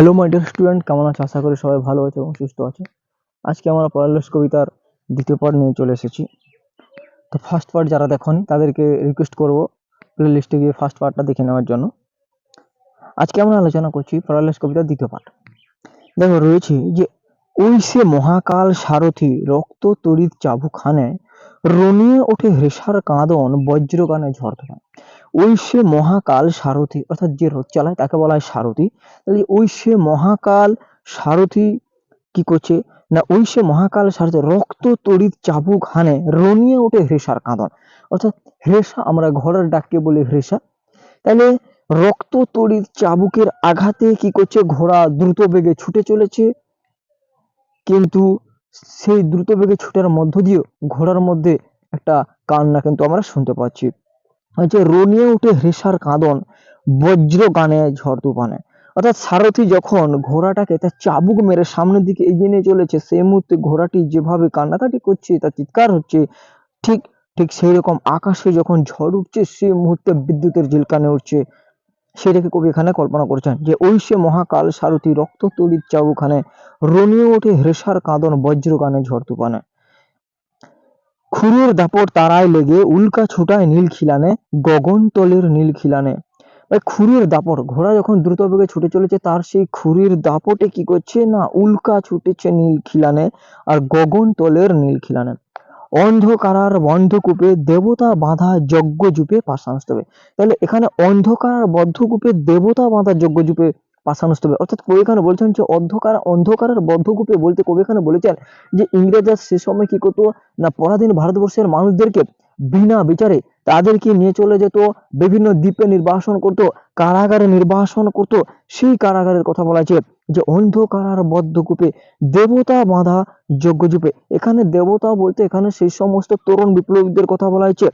Hello my dear student কেমন আছে? আশা করি সবাই ভালো আছে এবং সুস্থ আছে। আজকে আমরা পড়ালেস কবিতার দ্বিতীয় পার্ট নিয়ে চলে এসেছি। তো ফার্স্ট পার্ট যারা দেখনি, তাদেরকে রিকোয়েস্ট করব প্লে লিস্টে গিয়ে ফার্স্ট পার্টটা দেখে নেওয়ার জন্য। আজকে আমরা আলোচনা করছি পড়ালেস কবিতার দ্বিতীয় পার্ট দেখো, রয়েছে যে, ওই সে মহাকাল সারথি রক্ত তড়িৎ চাবুখানে রনিয়ে ওঠে হৃষার কাঁদন বজ্রগানে ঝড় সে মহাকাল সারথি, অর্থাৎ যে রথ চালায় তাকে বলা হয় সারথি। তাহলে সে মহাকাল সারথি কি করছে? না সে মহাকাল সারথি রক্ত তড়িৎ চাবুক হানে রনিয়ে ওঠে হৃষার কাঁদন। অর্থাৎ হৃষা আমরা ঘরের ডাককে বলি হৃষা তাহলে রক্ত তড়িৎ চাবুকের আঘাতে কি করছে? ঘোড়া দ্রুত বেগে ছুটে চলেছে। কিন্তু সেই দ্রুত বেগে ছুটার মধ্য দিয়েও ঘোড়ার মধ্যে একটা কান্না কিন্তু আমরা শুনতে পাচ্ছি। হচ্ছে রনিয়ে উঠে হৃষার কাঁদন, বজ্র গানে ঝড় তুফানে। অর্থাৎ সারথি যখন ঘোড়াটাকে তার চাবুক মেরে সামনের দিকে এগিয়ে নিয়ে চলেছে, সেই মুহূর্তে ঘোড়াটি যেভাবে কান্নাকাটি করছে, তার চিৎকার হচ্ছে, ঠিক ঠিক সেই রকম আকাশে যখন ঝড় উঠছে, সেই মুহূর্তে বিদ্যুতের ঝিলকানে উঠছে। সেটাকে কবি এখানে কল্পনা করেছেন যে, ওই সে মহাকাল সারথি রক্ত তড়িৎ চাবুখানে রনিয়ে ওঠে হৃষার কাঁদন, বজ্র গানে ঝড় তুফানে। খুরের দাপট তারায় লেগে উল্কা ছুটায় নীল খিলানে, গগন তলের নীল খিলানে। ভাই, খুরের দাপট, ঘোড়া যখন দ্রুত বেগে ছুটে চলেছে, তার সেই খুরির দাপটে কি করছে না, উল্কা ছুটেছে নীল খিলানে আর গগন তলের নীল খিলানে। অন্ধকারার বন্ধকূপে দেবতা বাঁধা যজ্ঞ জুপে পাষাণ স্তবে তাহলে এখানে অন্ধকার বদ্ধকূপে দেবতা বাঁধা যজ্ঞ জুপে পাষাণ স্তবে অর্থাৎ কবি এখানে বলছেন যে অন্ধকার, অন্ধকারের বদ্ধকূপে বলতে কবি এখানে বলেছেন যে ইংরেজরা সে সময় কি করতো? না, পরাধীন ভারতবর্ষের মানুষদেরকে বিনা বিচারে তাদেরকে নিয়ে চলে যেত, বিভিন্ন দ্বীপে নির্বাসন করত, কারাগারে নির্বাসন করত। সেই কারাগারের কথা বলা আছে যে অন্ধকার বদ্ধকূপে দেবতা বাঁধা যজ্ঞজূপে এখানে দেবতা বলতে এখানে সেই সমস্ত তরুণ বিপ্লবীদের কথা বলা হয়েছে।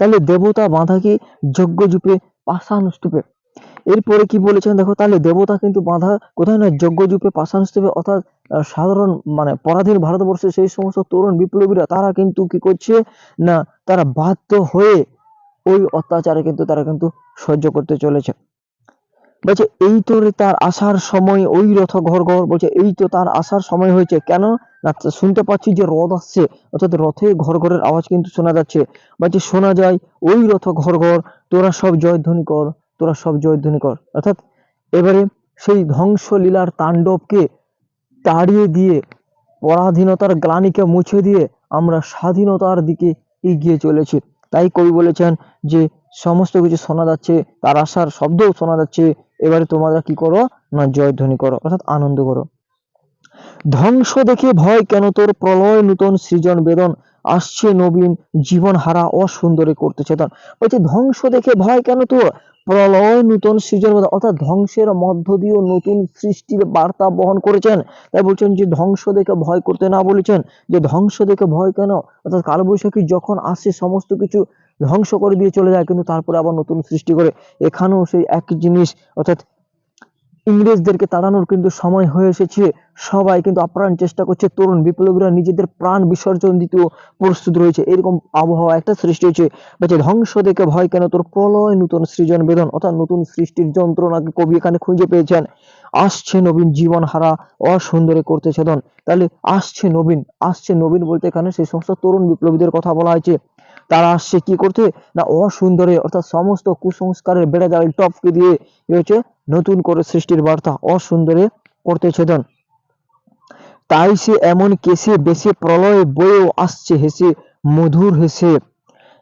তাহলে দেবতা বাঁধা কি যজ্ঞজূপে পাষাণ স্তূপে? এরপরে কি বলেছেন? দেখো, তাহলে দেবতা কিন্তু বাঁধা কোথায় না যজ্ঞজূপে পাষাণ স্তূপে, অর্থাৎ সাধারণ মানে পরাধীন ভারতবর্ষের সেই সমস্ত তরুণ বিপ্লবীরা, তারা কিন্তু কি করছে? না, তারা বাধ্য হয়ে ওই অত্যাচারে কিন্তু তারা কিন্তু সহ্য করতে চলেছে। বলছে, এই তো তার আসার সময়, ওই রথ ঘর ঘর, বলছে, এই তো তার আসার সময় হয়েছে। কেন? না শুনতে পাচ্ছি যে রথ আসছে, অর্থাৎ রথে ঘর ঘরের আওয়াজ কিন্তু শোনা যাচ্ছে। বলছে, শোনা যায়, ওই রথ ঘর ঘর, তোরা সব জয়ধ্বনি কর তোরা সব জয়ধ্বনি কর। অর্থাৎ এবারে সেই ধ্বংসলীলার তাণ্ডবকে তাড়িয়ে দিয়ে, পরাধীনতার গ্লানিকে মুছে দিয়ে আমরা স্বাধীনতার দিকে এগিয়ে চলেছি। তাই কবি বলেছেন যে, সমস্ত কিছু শোনা যাচ্ছে, তার আসার শব্দও শোনা যাচ্ছে, এবারে তোমরা কি করো না জয়ধ্বনি করো, অর্থাৎ আনন্দ করো। ধ্বংস দেখে ভয় কেন তোর? প্রলয় নূতন সৃজন বেদন আসছে নবীন জীবন হারা অসুন্দরে করতে চেতন। বলছে, ধ্বংস দেখে ভয় কেন তোর? প্রলয় নূতন সৃজন বেদন, অর্থাৎ ধ্বংসের মধ্য দিয়েও নতুন সৃষ্টির বার্তা বহন করেছেন। তাই বলছেন যে, ধ্বংস দেখে ভয় করতে না বলেছেন। যে, ধ্বংস দেখে ভয় কেন? অর্থাৎ কালবৈশাখী যখন আসে, সমস্ত কিছু ধ্বংস করে দিয়ে চলে যায়, কিন্তু তারপরে আবার নতুন সৃষ্টি করে। এখানেও সেই একই জিনিস, অর্থাৎ ইংরেজদেরকে তাড়ানোর কিন্তু সময় হয়ে এসেছে। সবাই কিন্তু আপ্রাণ চেষ্টা করছে। তরুণ বিপ্লবীরা নিজেদের প্রাণ বিসর্জন দিতেও প্রস্তুত রয়েছে। এরকম আবহাওয়া একটা সৃষ্টি হয়েছে। বলছে ধ্বংস দেখে ভয় কেন? তোর প্রলয় নতুন সৃজন বেদন, অর্থাৎ নতুন সৃষ্টির যন্ত্রণাকে কবি এখানে খুঁজে পেয়েছেন। আসছে নবীন জীবন হারা অসুন্দরে করতে ছেদন তাহলে আসছে নবীন আসছে নবীন বলতে এখানে সেই সমস্ত তরুণ বিপ্লবীদের কথা বলা হয়েছে। তারা আসছে কি করতে না, অসুন্দরে, অর্থাৎ সমস্ত কুসংস্কারের বেড়ে জাল টপকে দিয়ে কি হচ্ছে নতুন করে সৃষ্টির বার্তা অসুন্দরে করতে ছেদন তাই সে এমন কেসে বেশি প্রলয় বয়েও আসছে হেসে, মধুর হেসে।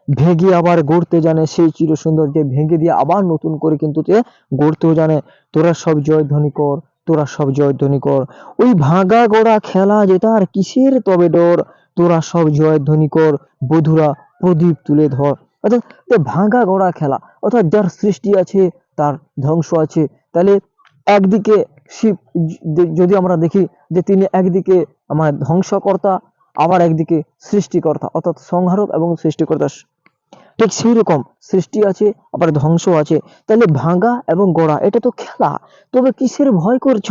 ভেঙে আবার গড়তে জানে সেই চির সুন্দর যে ভেঙে দিয়ে আবার নতুন করে কিন্তু তে গড়তেও জানে। তোরা সব জয়ধ্বনি কর, তোরা সব জয়ধ্বনি কর। ওই ভাঙা গড়া খেলা যেটা আর কিসের তবে ডর? তোরা সব জয়ধ্বনি কর, বধুরা প্রদীপ তুলে ধর। অর্থাৎ ভাঙা গড়া খেলা, অর্থাৎ যার সৃষ্টি আছে, তার ধ্বংস আছে। তাহলে একদিকে শিব যদি আমরা দেখি যে তিনি একদিকে আমার ধ্বংসকর্তা, আবার একদিকে সৃষ্টিকর্তা, অর্থাৎ সংহারক এবং সৃষ্টিকর্তা। ঠিক সেই রকম সৃষ্টি আছে, আবার ধ্বংস আছে। তাহলে ভাঙা এবং গড়া, এটা তো খেলা। তবে কিসের ভয় করছ?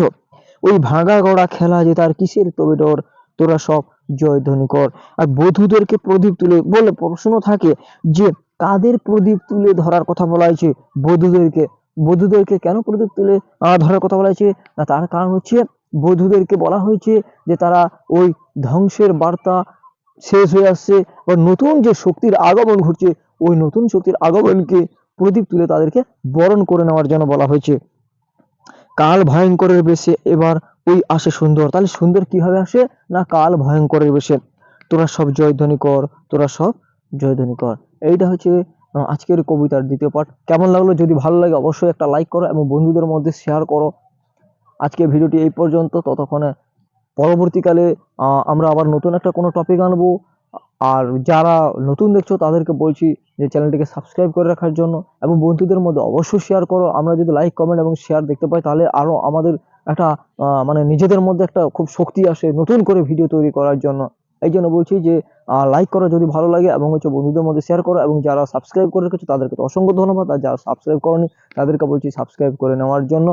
ওই ভাঙা গড়া খেলা যে তার কিসের তবে ডর? তোরা সব জয়ধ্বনি কর। আর বধূদেরকে প্রদীপ তুলে বলে প্রশ্ন থাকে যে, কাদের প্রদীপ তুলে ধরার কথা বলা হয়েছে? বধূদেরকে। বৌদ্ধদেরকে কেন প্রদীপ তুলে ধরার কথা বলা হয়েছে? না, তার কারণ হচ্ছে বৌদ্ধদেরকে বলা হয়েছে যে, তারা ওই ধ্বংসের বার্তা শেষ হয়ে আসছে বা নতুন যে শক্তির আগমন ঘটছে, ওই নতুন শক্তির আগমনকে প্রদীপ তুলে তাদেরকে বরণ করে নেওয়ার জন্য বলা হয়েছে। কাল ভয়ঙ্করের বেশে এবার ওই আসে সুন্দর। তাহলে সুন্দর কীভাবে আসে? না কাল ভয়ঙ্করের বেশে। তোরা সব জয়ধ্বনি কর, তোরা সব জয়ধ্বনি কর। এইটা হচ্ছে আজকের কবিতার দ্বিতীয় পাঠ। কেমন লাগল? যদি ভালো লাগে অবশ্যই একটা লাইক করো এবং বন্ধুদের মধ্যে শেয়ার করো। আজকে ভিডিওটি এই পর্যন্ত। ততক্ষণে পরবর্তীকালে আমরা আবার নতুন একটা কোনো টপিক আনব। আর যারা নতুন দেখছ, তাদেরকে বলছি যে চ্যানেলটিকে সাবস্ক্রাইব করে রাখার জন্য। এবং বন্ধুদের মধ্যে অবশ্যই শেয়ার করো। আমরা যদি লাইক কমেন্ট এবং শেয়ার দেখতে পাই, তাহলে আরও আমাদের একটা মানে নিজেদের মধ্যে একটা খুব শক্তি আসে নতুন করে ভিডিও তৈরি করার জন্য। এই জন্য বলছি যে লাইক করো যদি ভালো লাগে এবং হচ্ছে বন্ধুদের মধ্যে শেয়ার করো এবং যারা সাবস্ক্রাইব করে রেখেছো তাদেরকে তো অসংখ্য ধন্যবাদ। আর যারা সাবস্ক্রাইব করনি তাদেরকে বলছি সাবস্ক্রাইব করে নেওয়ার জন্য।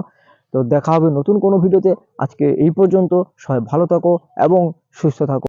তো দেখা হবে নতুন কোনো ভিডিওতে আজকে এই পর্যন্ত সবাই ভালো থাকো এবং সুস্থ থাকো।